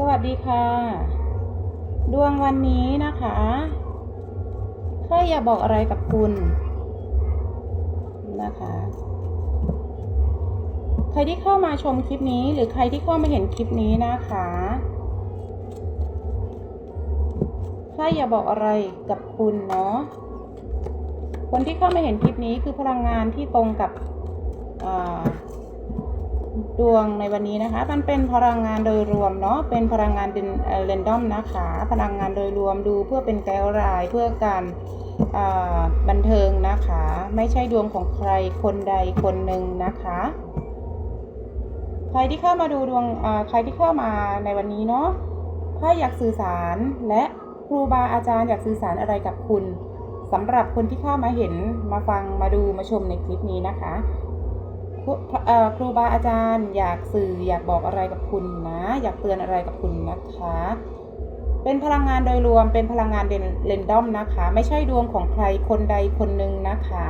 สวัสดีค่ะ ดวงวันนี้นะคะถ้าอยากบอกอะไรกับคุณนะคะ ใครที่เข้ามาชมคลิปนี้หรือใครที่เข้ามาเห็นคลิปนี้นะคะถ้าอยากบอกอะไรกับคุณเนาะคนที่เข้ามาเห็นคลิปนี้คือพลังงานที่ตรงกับอ่า ดวงในวันนี้นะคะ มันเป็นพลังงานโดยรวมเนาะเป็นพลังงานเป็นเรนดอมนะคะ พลังงานโดยรวมดูเพื่อเป็นไกด์ไลน์เพื่อการอ่าบันเทิงนะคะ ไม่ใช่ดวงของใครคนใดคนหนึ่งนะคะ ใครที่เข้ามาดูดวงอ่าใครที่เข้ามาในวันนี้เนาะถ้าอยากสื่อสารและครูบาอาจารย์อยากสื่อสารอะไรกับคุณสำหรับคนที่เข้ามาเห็นมาฟังมาดูมาชมในคลิปนี้นะคะ ครูบาอาจารย์ อยากสื่ออยากบอกอะไรกับคุณนะ อยากเตือนอะไรกับคุณนะคะ เป็นพลังงานโดยรวมเป็นพลังงานเรนดอมนะคะ ไม่ใช่ดวงของใครคนใดคนหนึ่งนะคะ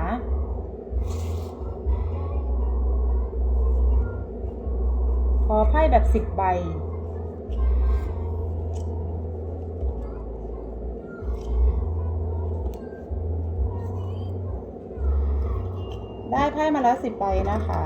ขอไพ่แบบสิบใบ ได้ไพ่มาแล้วสิบใบนะคะ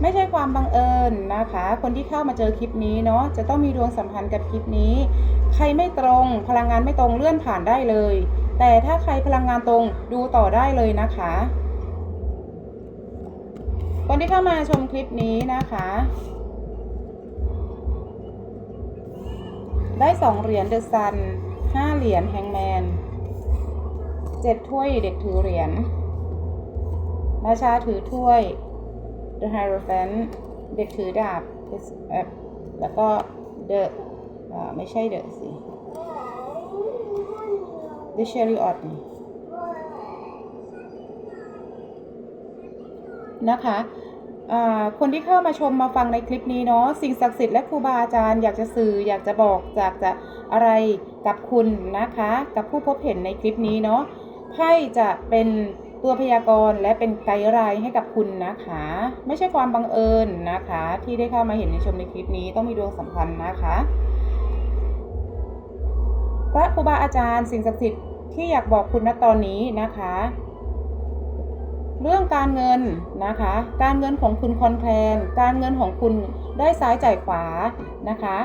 ไม่ใช่ความบังเอิญนะคะ คนที่เข้ามาเจอคลิปนี้เนาะจะต้องมีดวงสัมพันธ์กับคลิปนี้ ใครไม่ตรงพลังงานไม่ตรงเลื่อนผ่านได้เลย แต่ถ้าใครพลังงานตรงดูต่อได้เลยนะคะ คนที่เข้ามาชมคลิปนี้นะคะ ได้สองเหรียญเดอะซันห้าเหรียญแฮงแมนเจ็ดถ้วยเด็กถือเหรียญราชาถือถ้วย The Hierophant เด็กถือดาบแล้วก็ The อ่าไม่ใช่ The สิ The Chariot นี่นะคะ คนที่เข้ามาชมมาฟังในคลิปนี้เนาะสิ่งศักดิ์สิทธิ์และครูบาอาจารย์อยากจะสื่ออยากจะบอกอยากจะอะไรกับคุณนะคะ กับผู้พบเห็นในคลิปนี้เนาะไพ่จะเป็นตัวพยากรณ์และเป็นไกด์ไลน์ให้กับคุณนะคะ ไม่ใช่ความบังเอิญนะคะ ที่ได้เข้ามาเห็นในชมในคลิปนี้ต้องมีดวงสัมพันธ์นะคะพระครูบาอาจารย์สิ่งศักดิ์สิทธิ์ที่อยากบอกคุณณตอนนี้นะคะ เรื่องการเงินนะคะ การเงินของคุณคอนแคลน การเงินของคุณได้ซ้ายจ่ายขวานะคะ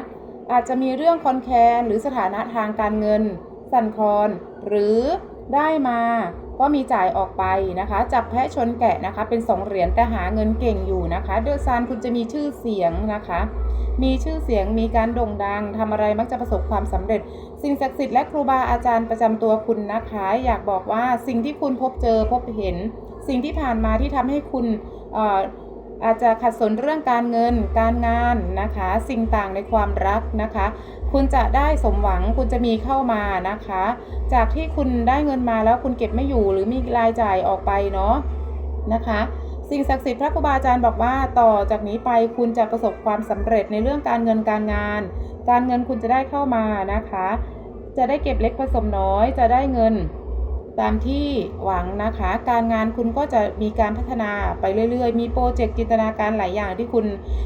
อาจจะมีเรื่องคอนแคลนหรือสถานะทางการเงิน สั่นคลอนหรือได้มา ก็มีจ่ายออกไปนะคะ จับแพะชนแกะนะคะ เป็นสองเหรียญแต่หาเงินเก่งอยู่นะคะเดอซานคุณจะมีชื่อเสียงนะคะ มีชื่อเสียงมีการโด่งดังทำอะไรมักจะประสบความสำเร็จ สิ่งศักดิ์สิทธิ์และครูบาอาจารย์ประจำตัวคุณนะคะ อยากบอกว่าสิ่งที่คุณพบเจอพบเห็น สิ่งที่ผ่านมาที่ทำให้คุณอาจจะขัดสนเรื่องการเงินการงานนะคะ สิ่งต่างในความรักนะคะ คุณจะได้สมหวังคุณจะมีเข้ามานะคะ จากที่คุณได้เงินมาแล้วคุณเก็บไม่อยู่หรือมีรายจ่ายออกไปเนาะนะคะ สิ่งศักดิ์สิทธิ์พระครูบาอาจารย์บอกว่าต่อจากนี้ไปคุณจะประสบความสำเร็จในเรื่องการเงินการงาน การเงินคุณจะได้เข้ามานะคะ จะได้เก็บเล็กผสมน้อย จะได้เงิน ตามที่หวังนะคะ การงานคุณก็จะมีการพัฒนาไปเรื่อยๆ มีโปรเจกต์จินตนาการหลายอย่างที่คุณ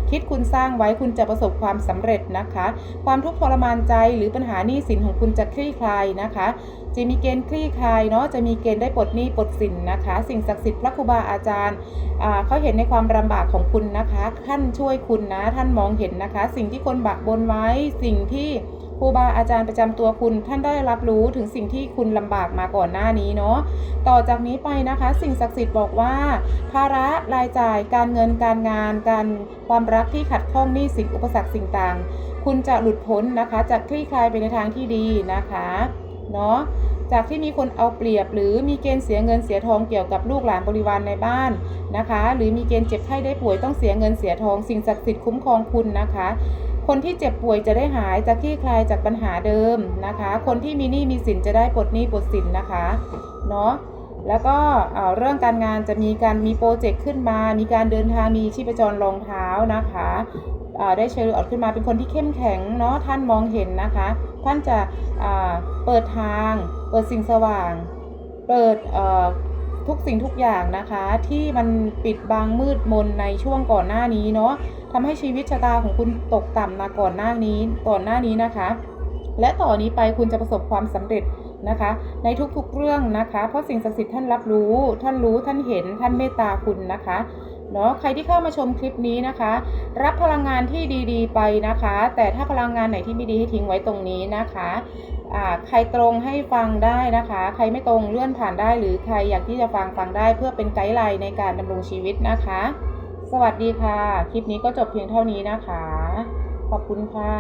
คิดคุณสร้างไว้คุณจะประสบความสำเร็จนะคะ ความทุกข์ทรมานใจหรือปัญหาหนี้สินของคุณจะคลี่คลายนะคะ จะมีเกณฑ์คลี่คลายเนาะจะมีเกณฑ์ได้ปลดหนี้ปลดสินนะคะ สิ่งศักดิ์สิทธิ์พระครูบาอาจารย์อ่าเขาเห็นในความลำบากของคุณนะคะ ท่านช่วยคุณนะท่านมองเห็นนะคะ สิ่งที่คนบักบนไว้สิ่งที่ ครูบาอาจารย์ประจำตัวคุณท่านได้รับรู้ถึงสิ่งที่คุณลำบากมาก่อนหน้านี้เนาะต่อจากนี้ไปนะคะ สิ่งศักดิ์สิทธิ์บอกว่า ภาระรายจ่ายการเงินการงาน การความรักที่ขัดข้องนี้สินอุปสรรคสิ่งต่าง คุณจะหลุดพ้นนะคะ จะคลี่คลายไปในทางที่ดีนะคะเนาะจากที่มีคนเอาเปรียบ หรือมีเกณฑ์เสียเงินเสียทองเกี่ยวกับลูกหลานบริวารในบ้านนะคะ หรือมีเกณฑ์เจ็บไข้ได้ป่วยต้องเสียเงินเสียทอง สิ่งศักดิ์สิทธิ์คุ้มครองคุณนะคะ คนที่เจ็บป่วยจะได้หายจะคลี่คลายจากปัญหาเดิมนะคะ คนที่มีหนี้มีสินจะได้ปลดหนี้ปลดสินนะคะเนาะแล้วก็เรื่องการงานจะมีการมีโปรเจกต์ขึ้นมา มีการเดินทางมีชีพจรรองเท้านะคะได้เชิญออกขึ้นมาเป็นคนที่เข้มแข็งเนาะท่านมองเห็นนะคะ ท่านจะเปิดทาง เปิดสิ่งสว่าง เปิดเทุกสิ่งทุกอย่างนะคะ ที่มันปิดบังมืดมนในช่วงก่อนหน้านี้เนาะทำให้ชีวิตชะตาของคุณตกต่ำมาก่อนหน้านี้ก่อนหน้านี้นะคะ และต่อนนี้ไปคุณจะประสบความสำเร็จนะคะ ในทุกๆเรื่องนะคะ เพราะสิ่งศักดิ์สิทธิ์ท่านรับรู้ ท่านรู้ท่านเห็นท่านเมตตาคุณนะคะเนาะใครที่เข้ามาชมคลิปนี้นะคะ รับพลังงานที่ดีๆ ไปนะคะ แต่ถ้าพลังงานไหนที่ไม่ดีให้ทิ้งไว้ตรงนี้นะคะ ใครตรงให้ฟังได้นะคะ ใครไม่ตรงเลื่อนผ่านได้ หรือใครอยากที่จะฟังฟังได้ เพื่อเป็นไกด์ไลน์ในการดำรงชีวิตนะคะ สวัสดีค่ะ คลิปนี้ก็จบเพียงเท่านี้นะคะ ขอบคุณค่ะ